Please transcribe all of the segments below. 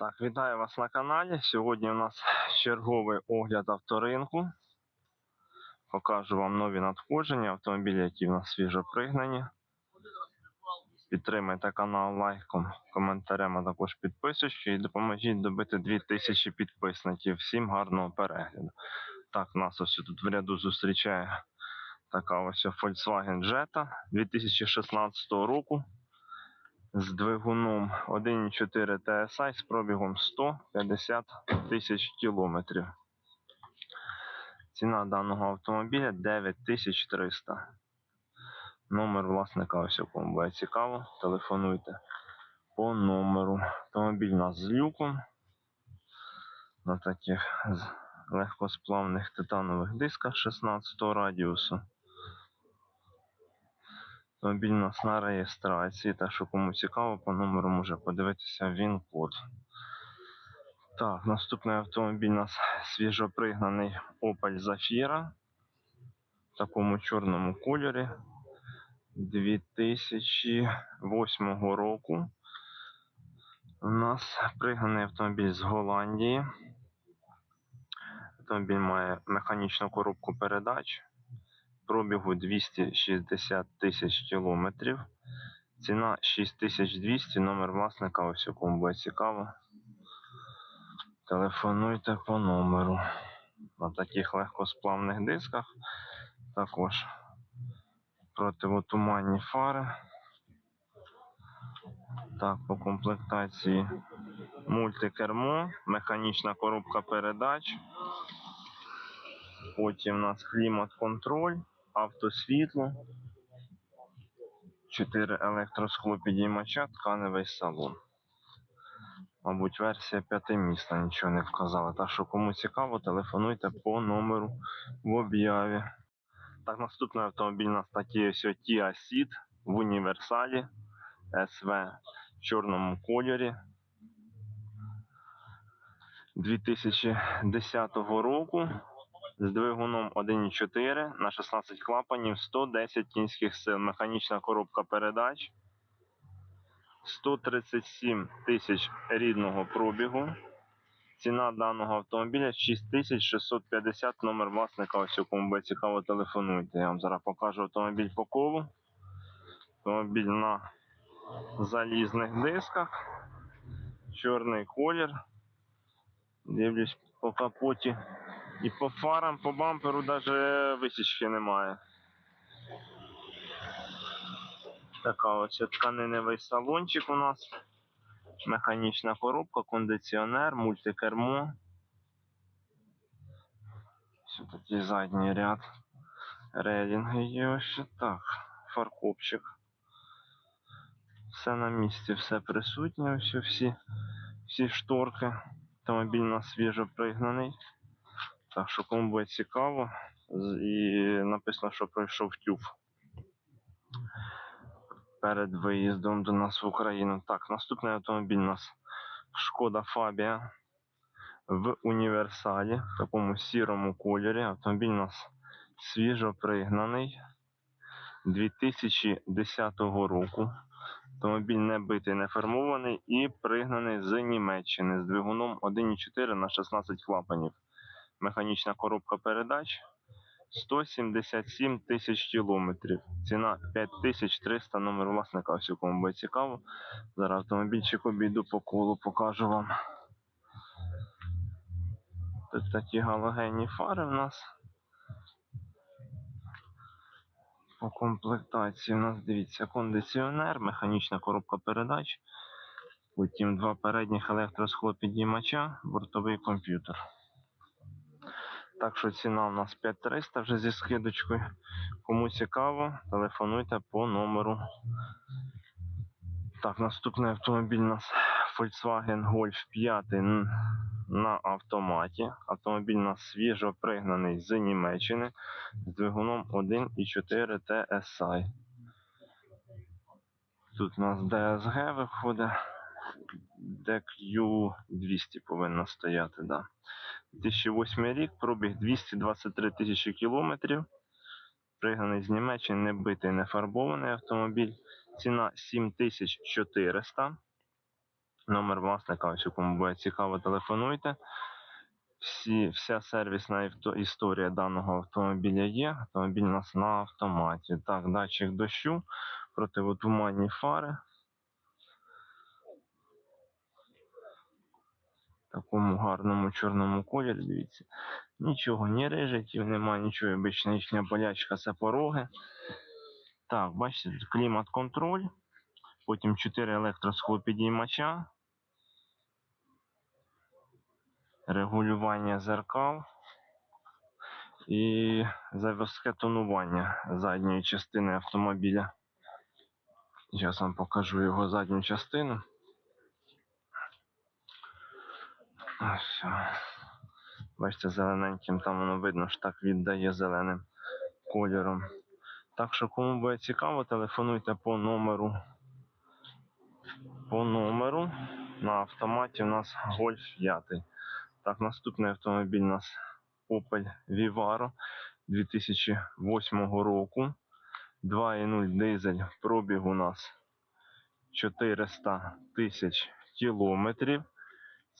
Так, вітаю вас на каналі. Сьогодні у нас черговий огляд авторинку. Покажу вам нові надходження, автомобілі, які в нас свіжо пригнані. Підтримайте канал лайком, коментарем, а також підписочкою і допоможіть добити 2000 підписників. Всім гарного перегляду. Так, нас ось тут в ряду зустрічає така ось Volkswagen Jetta 2016 року з двигуном 1.4 TSI з пробігом 150 тисяч кілометрів. Ціна даного автомобіля 9300. Номер власника ось у кому буде цікаво. Телефонуйте по номеру. Автомобіль у нас з люком. На таких легкосплавних титанових дисках 16 радіусу. Автомобіль у нас на реєстрації, так що кому цікаво, по номеру може подивитися він код. Так, наступний автомобіль у нас свіжопригнаний Opel Zafira в такому чорному кольорі 2008 року. У нас пригнаний автомобіль з Голландії. Автомобіль має механічну коробку передач пробігу 260 тисяч кілометрів. Ціна 6200, номер власника, ось у кому буде цікаво. Телефонуйте по номеру. На таких легкосплавних дисках. Також противотуманні фари. Так, по комплектації мультикермо, механічна коробка передач. Потім у нас клімат-контроль, автосвітло, 4 електросклопідіймача, тканевий салон. Мабуть, версія п'ятимісна, нічого не вказала. Так що кому цікаво, телефонуйте по номеру в об'яві. Так, наступний автомобіль у нас такий ось Kia Ceed в універсалі SV в чорному кольорі. 2010 року з двигуном 1.4 на 16 клапанів, 110 кінських сил, механічна коробка передач, 137 тисяч рідного пробігу. Ціна даного автомобіля 6650, номер власника, ось у кому цікаво, телефонуйте. Я вам зараз покажу автомобіль по колу. Автомобіль на залізних дисках, чорний колір. Дивлюсь по капоті. І по фарам, по бамперу навіть висічки немає. Така ось тканиневий салончик у нас. Механічна коробка, кондиціонер, мультикермо. Все такий задній ряд. Релінги є ось так. Фаркопчик. Все на місці, все присутнє, ось всі, всі шторки. Автомобіль у нас свіжо пригнаний. Так що кому буде цікаво, і написано, що пройшов тюф перед виїздом до нас в Україну. Так, наступний автомобіль у нас Шкода Фабія в універсалі, в такому сірому кольорі. Автомобіль у нас свіжо пригнаний 2010 року. Автомобіль не битий, не фармований і пригнаний з Німеччини з двигуном 1.4 на 16 клапанів механічна коробка передач 177 тисяч кілометрів. Ціна 5300, номер власника, у кому буде цікаво. Зараз автомобільчик обійду по колу, покажу вам. Тут такі галогенні фари в нас. По комплектації у нас дивіться кондиціонер, механічна коробка передач. Потім два передніх електросхлопідіймача, бортовий комп'ютер. Так що ціна у нас 5300 вже зі скидочкою. Кому цікаво, телефонуйте по номеру. Так, наступний автомобіль у нас Volkswagen Golf 5 на автоматі. Автомобіль у нас свіжо пригнаний з Німеччини з двигуном 1.4 TSI. Тут у нас DSG виходить. DQ200 повинно стояти, да. 2008 рік, пробіг 223 тисячі кілометрів. Пригнаний з Німеччини, не битий, не фарбований автомобіль. Ціна 7400. Номер власника, ось кому буде цікаво, телефонуйте. Всі, вся сервісна історія даного автомобіля є. Автомобіль у нас на автоматі. Так, датчик дощу, противотуманні фари. Такому гарному чорному кольорі, дивіться. Нічого, ні рижиків, немає нічого. Обична їхня болячка це пороги. Так, бачите, клімат-контроль. Потім 4 електросхлопідіймача. Регулювання зеркал. І заводське тонування задньої частини автомобіля. Зараз вам покажу його задню частину. Ось. о. Бачите, зелененьким там воно видно, що так віддає зеленим кольором. Так що, кому буде цікаво, телефонуйте по номеру. По номеру на автоматі у нас Golf 5. Так, наступний автомобіль у нас Opel Vivaro 2008 року. 2.0 дизель. Пробіг у нас 400 тисяч кілометрів.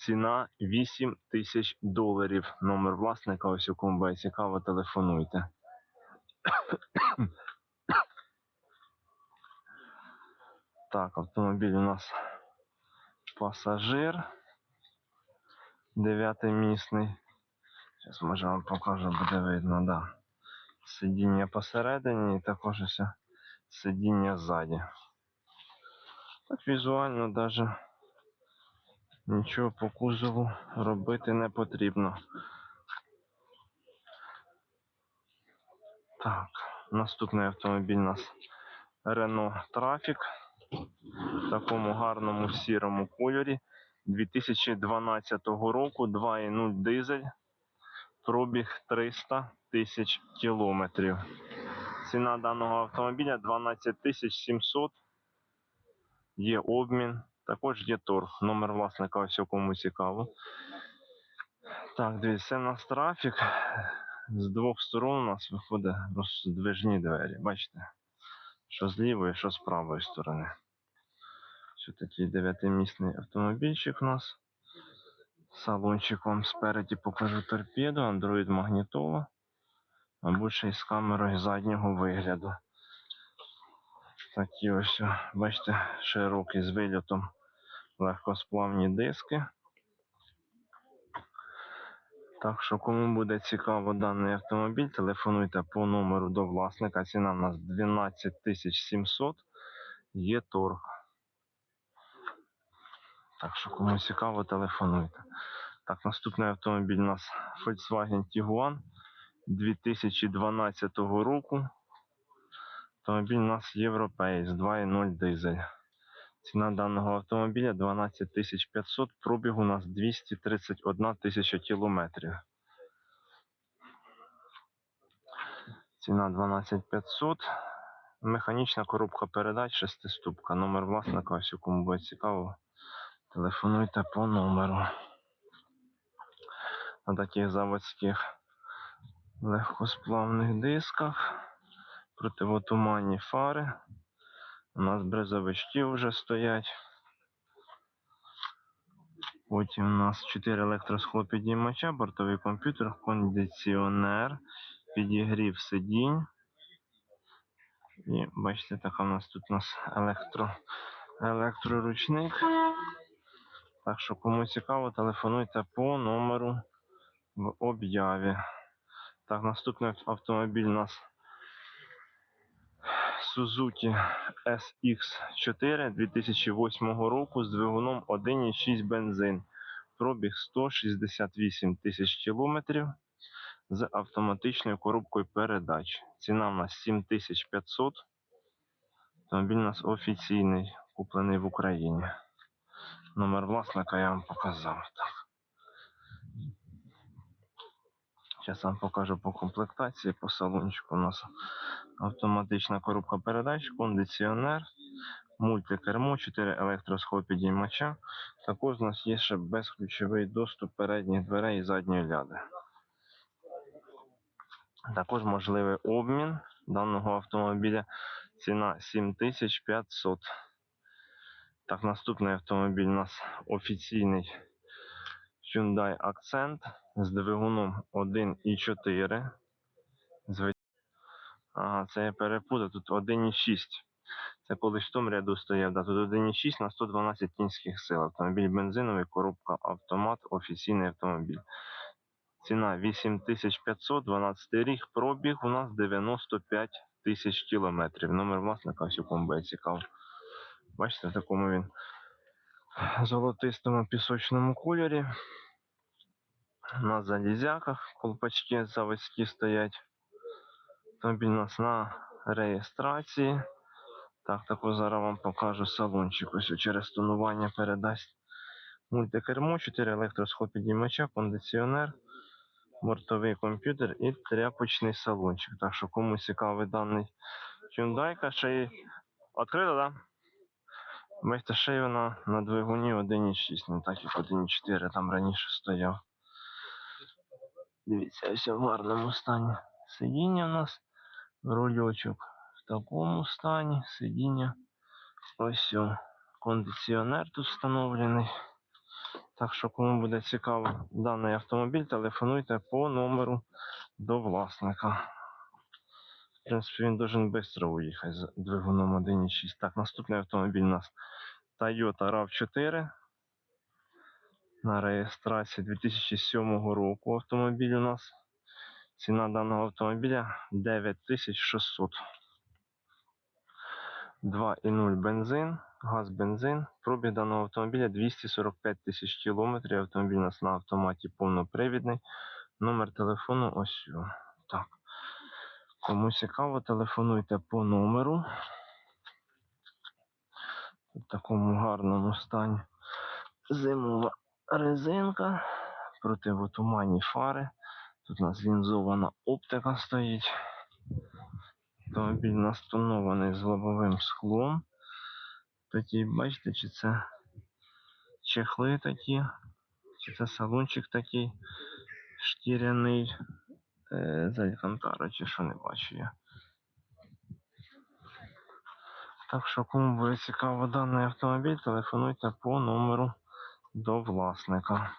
Ціна 8 тисяч доларів. Номер власника, ось у кому буде цікаво, телефонуйте. Так, автомобіль у нас пасажир. Дев'ятимісний. Зараз може вам покажу, буде видно, да. Сидіння посередині і також ось сидіння ззаді. Так візуально навіть нічого по кузову робити не потрібно. Так, наступний автомобіль у нас Renault Trafic в такому гарному сірому кольорі 2012 року 2.0 дизель, пробіг 300 тисяч кілометрів. Ціна даного автомобіля 12 тисяч 700. Є обмін, також є торг. Номер власника ось кому цікаво. Так, дивіться, це у нас трафік. З двох сторон у нас виходить роздвижні двері. Бачите? Що з лівої, що з правої сторони. Ось такий дев'ятимісний автомобільчик у нас. Салончик вам спереді покажу торпеду, Android магнітола. Мабуть, ще й з камерою заднього вигляду. Такі ось, бачите, широкий з вильотом легкосплавні диски. Так що, кому буде цікаво даний автомобіль, телефонуйте по номеру до власника. Ціна у нас 12 700. Є торг. Так що, кому цікаво, телефонуйте. Так, наступний автомобіль у нас Volkswagen Tiguan 2012 року. Автомобіль у нас європейський 2.0 дизель. Ціна даного автомобіля 12 500, пробіг у нас 231 тисяча кілометрів. Ціна 12 500. Механічна коробка передач шестиступка. Номер власника, ось кому буде цікаво. Телефонуйте по номеру. На таких заводських легкосплавних дисках. Противотуманні фари. У нас брезовички вже стоять. Потім у нас 4 електросхлопідіймача, бортовий комп'ютер, кондиціонер, підігрів сидінь. І бачите, така у нас тут у нас електро, електроручник. Так що, кому цікаво, телефонуйте по номеру в об'яві. Так, наступний автомобіль у нас Suzuki SX4 2008 року з двигуном 1,6 бензин. Пробіг 168 тисяч кілометрів з автоматичною коробкою передач. Ціна у нас 7500. Автомобіль у нас офіційний, куплений в Україні. Номер власника я вам показав. Зараз вам покажу по комплектації, по салончику. У нас автоматична коробка передач, кондиціонер, мультикермо, 4 електросхопідіймача. Також у нас є ще безключовий доступ передніх дверей і задньої ляди. Також можливий обмін даного автомобіля. Ціна 7500. Так, наступний автомобіль у нас офіційний Hyundai Accent з двигуном 1.4. Зв- Ага, це я перепутав, тут 1.6. Це колись в тому ряду стояв, да, тут 1.6 на 112 кінських сил. Автомобіль бензиновий, коробка автомат, офіційний автомобіль. Ціна 8500, 12 рік, пробіг у нас 95 тисяч кілометрів. Номер власника у кому буде. Бачите, в такому він золотистому пісочному кольорі. На залізяках колпачки заводські стоять. Автомобіль у нас на реєстрації. Так, таку зараз вам покажу салончик. Ось через тонування передасть мультикермо, 4 електросхопідіймача, кондиціонер, бортовий комп'ютер і тряпочний салончик. Так що кому цікавий даний Hyundai, ще й відкрита, так? Да? Бачите, ще й вона на двигуні 1.6, не так як 1.4 там раніше стояв. Дивіться, ось в гарному стані. Сидіння у нас, рульочок в такому стані, сидіння. Ось кондиціонер тут встановлений. Так що, кому буде цікаво даний автомобіль, телефонуйте по номеру до власника. В принципі, він должен швидко уїхати з двигуном 1.6. Так, наступний автомобіль у нас Toyota RAV4. На реєстрації 2007 року автомобіль у нас. Ціна даного автомобіля 9600. 2,0 бензин, газ бензин. Пробіг даного автомобіля 245 тисяч кілометрів. Автомобіль у нас на автоматі повнопривідний. Номер телефону ось. Так. Кому цікаво, телефонуйте по номеру. В такому гарному стані. Зимова резинка, противотуманні фари. Тут у нас лінзована оптика стоїть. Автомобіль настанований з лобовим склом. Такі, бачите, чи це чехли такі, чи це салончик такий шкіряний е, з Алькантара, чи що не бачу я. Так що, кому буде цікаво даний автомобіль, телефонуйте по номеру до власника.